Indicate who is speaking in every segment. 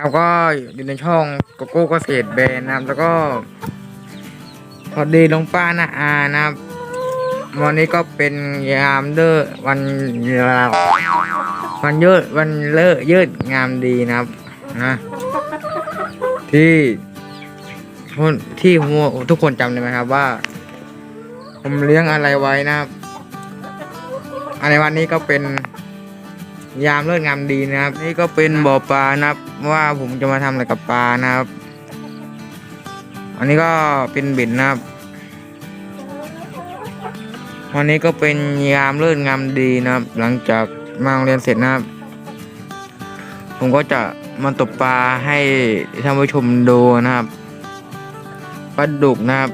Speaker 1: แล้วก็อยู่ในช่องโกโก้เกษตรแบรนด์นะครับ แล้วก็พอดีลงป้านาอานะครับ วันนี้ก็เป็นยามเลิกวันวันยืดวันเลิกยืดงามดีนะครับนะที่นที่ทุกคนจำได้ไหมครับว่า ผมเลี้ยงอะไรไว้นะครับ อะไรวันนี้ก็เป็น ยามเลิกงามดีนะครับ นี่ก็เป็นบ่อปลานะครับ ว่าผมจะมาทำอะไรกับปลานะครับ อันนี้ก็เป็นบิดนะครับวันนี้ก็เป็นยามเลิศงามดีนะครับ หลังจากมาโรงเรียนเสร็จนะครับ ผมก็จะมาตกปลาให้ท่านผู้ชมดูนะครับปลาดุกนะครับ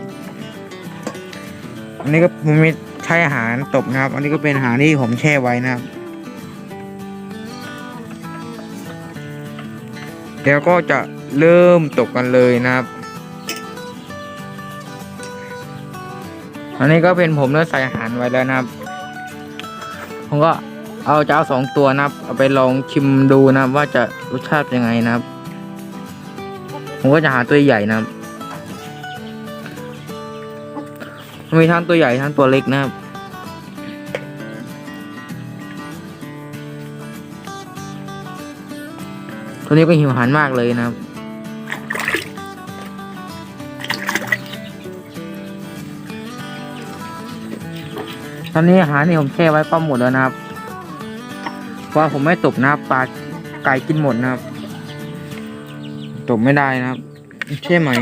Speaker 1: อันนี้ก็ผมมีใช้อาหารตกนะครับ อันนี้ก็เป็นอาหารที่ผมแช่ไว้นะครับ เดี๋ยวก็จะเริ่มตกกันเลยนะครับ อันนี้ก็เป็นผมเลือกใส่อาหารไว้แล้วนะครับ ผมก็เอาจะเอาสองตัวนะครับ เอาไปลองชิมดูนะครับ ว่าจะรสชาติยังไงนะครับ ผมก็จะหาตัวใหญ่นะครับ มีทั้งตัวใหญ่ทั้งตัวเล็กนะครับ ตัวนี้ก็หิวอาหารมากเลยนะครับ ตอนนี้อาหารนี่ผมแช่ไว้ก็หมดแล้วนะครับ เพราะว่าผมไม่ตกนะครับปลาไก่กินหมดนะครับตกไม่ได้นะครับ แช่ใหม่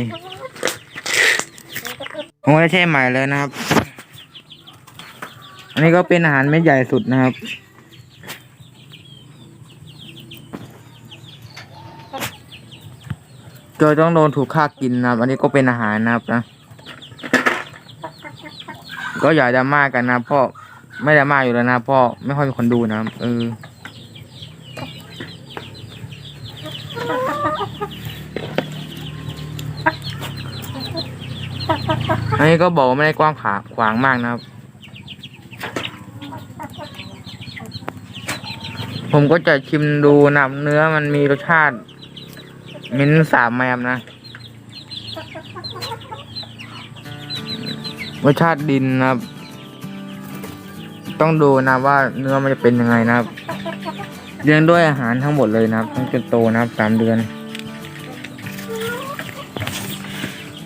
Speaker 1: ผมจะแช่ใหม่เลยนะครับ อันนี้ก็เป็นอาหารเม็ดใหญ่สุดนะครับ โดยต้องโดนถูกฆ่ากินนะครับ อันนี้ก็เป็นอาหารนะครับนะ ก็อย่าดราม่ากันนะพ่อไม่ดราม่าอยู่แล้วนะพ่อไม่ค่อยมีคนดูนะครับเอออันนี้ก็บอกว่าไม่ได้กว้างขาขวางมากนะครับ ผมก็จะชิมดูนะเนื้อมันมีรสชาติ มิ้นสามแมมนะรสชาติดินนะครับ ต้องดูนะว่าเนื้อมันจะเป็นยังไงนะครับเลี้ยงด้วยอาหารทั้งหมดเลยนะครับตั้งจนโตนะครับสามเดือน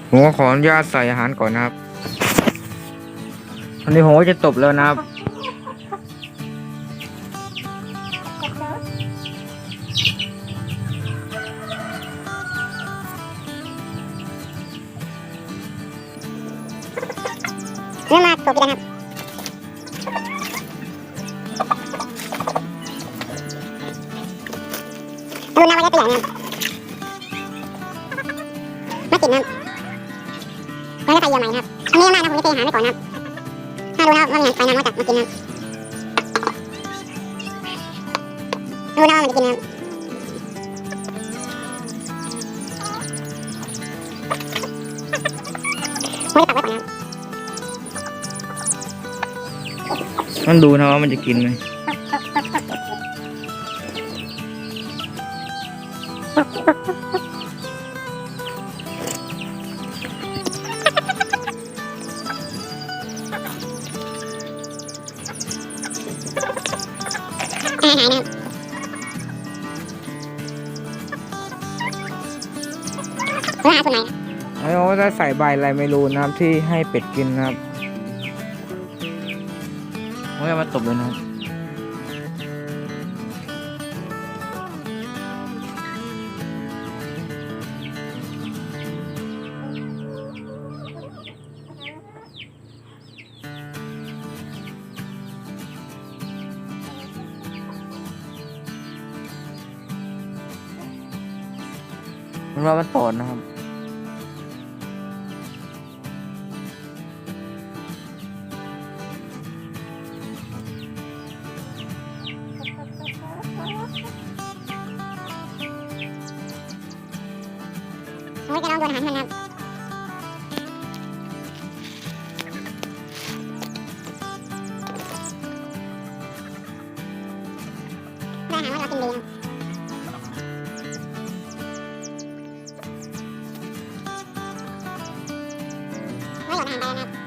Speaker 1: ผมก็ขออนุญาตใส่อาหารก่อนนะครับวันนี้ผมก็จะตบแล้วนะครับ
Speaker 2: เนื้อมากกบกันครับดูน้ำวันนี้ตัวใหญ่นะครับไม่ติดนะครับแล้วก็ใส่เยอใหม่นะครับอันนี้มากนะผมจะเทหาไว้ก่อนนะครับถ้ารู้นะครับว่ามันไปน้ำก็จะมากินนะครับรู้นะว่ามันจะกินนะครับ ต้อ
Speaker 1: งดูนะว่ามันจะกินไหม
Speaker 2: อาหารส่วนไหน
Speaker 1: แล้วก็จะใส่ใบอะไรไม่รู้นะครับที่ให้เป็ดกินนะครับ ผมจะมาตบเลยนะครับมันว่ามันตอดนะครับ
Speaker 2: เราจะลองโยนอาหารให้นนะครัอกินดีนะเราโยอาหารไปนะ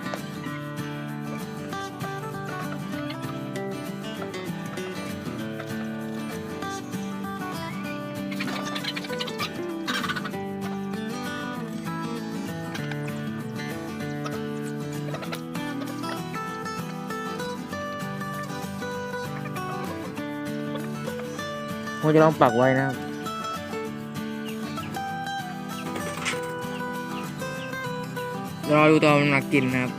Speaker 1: ผมจะลองปักไว้นะครับรอดูตอนมันมากินนะครับ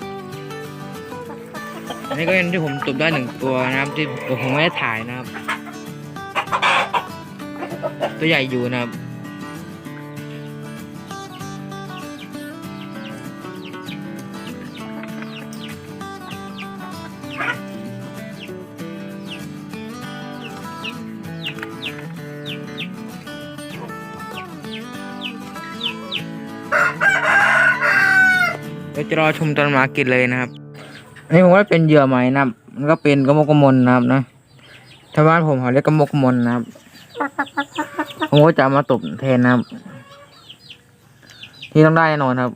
Speaker 1: อันนี้ก็เป็นที่ผมตบได้หนึ่งตัวนะครับ ที่ผมไม่ได้ถ่ายนะครับ ตัวใหญ่อยู่นะครับ เดี๋ยวจะรอชมตอนหมากินเลยนะครับ อันนี้ผมว่าเป็นเหยื่อไหมนะครับมันก็เป็นกระมกกระมนนะครับนะชาวบ้านผมเขาเรียกกระมกกระมนนะครับผมก็จะเอามาตบแทนนะครับ ที่ต้องได้แน่นอนครับ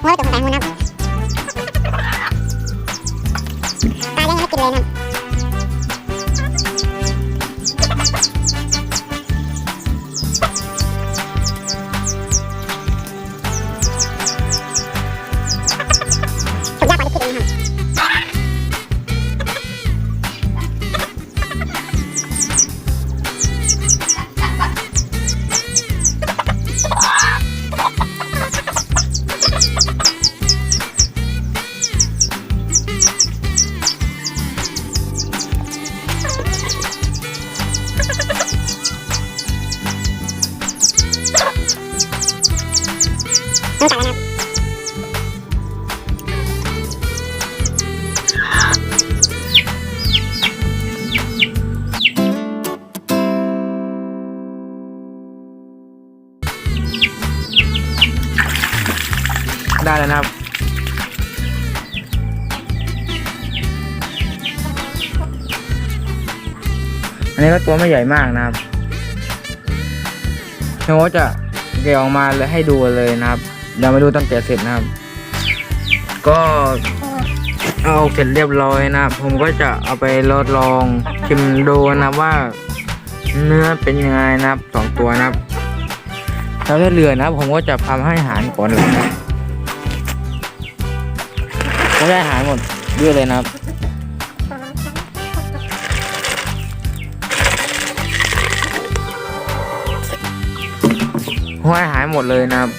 Speaker 2: โอ้ยตัวของแตงคุณนะครับตายยังไม่กินเลยนะ
Speaker 1: ได้แล้วนะครับ อันนี้ก็ตัวไม่ใหญ่มากนะครับเดี๋ยวผมจะแกะออกมาเลยให้ดูเลยนะครับเดี๋ยวมาดูตอนแกะเสร็จนะครับ ก็เอาเสร็จเรียบร้อยนะครับ ผมก็จะเอาไปทดลองชิมดูนะว่า เนื้อเป็นยังไงนะครับสองตัวนะครับแล้วถ้าเหลือนะผมก็จะทำให้อาหารก่อนเลยนะ ไม่ได้หายหมดด้วยเลยนะครับห้อยหายหมดเลยนะครับ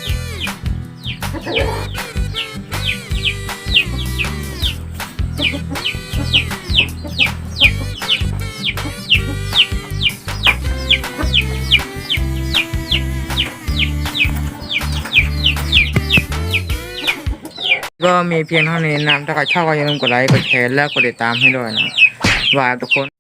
Speaker 1: ก็มีเพียงเท่านี้นะถ้าใครชอบก็อย่าลืมกดไลค์ กดแชร์ และกดติดตามให้ด้วยนะบว่าทุกคน